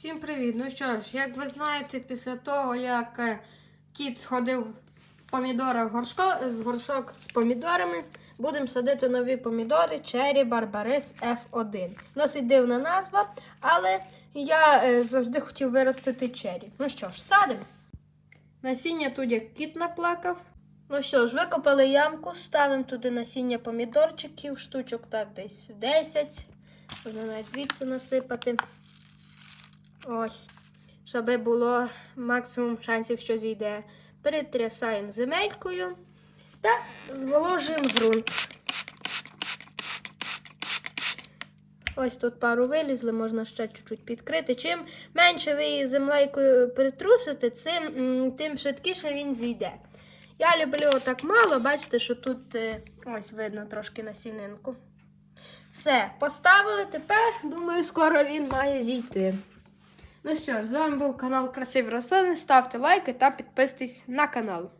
Всім привіт! Ну що ж, як ви знаєте, після того, як е, кіт сходив в в, горшко, в горшок з помідорами, будемо садити нові помідори Cherry Barbaris F1. Досить дивна назва, але я е, завжди хотів виростити черрі. Ну що ж, садимо. Насіння тут як кіт наплакав. Ну що ж, викопали ямку, ставимо туди насіння помідорчиків, штучок так десь 10. Можна навіть звідси насипати. Ось. Щоб було максимум шансів, що зійде. Перетрясаємо земелькою та зволожуємо ґрунт. Ось тут пару вилізли, можна ще чуть-чуть підкрити. Чим менше ви її землейкою притрусите, цим, тим швидкіше він зійде. Я люблю так мало, бачите, що тут е, ось видно трошки насінинку. Все, поставили. Тепер, думаю, скоро він має зійти. Ну що ж, з вами був канал Красиві рослини. Ставте лайки та підписуйтесь на канал.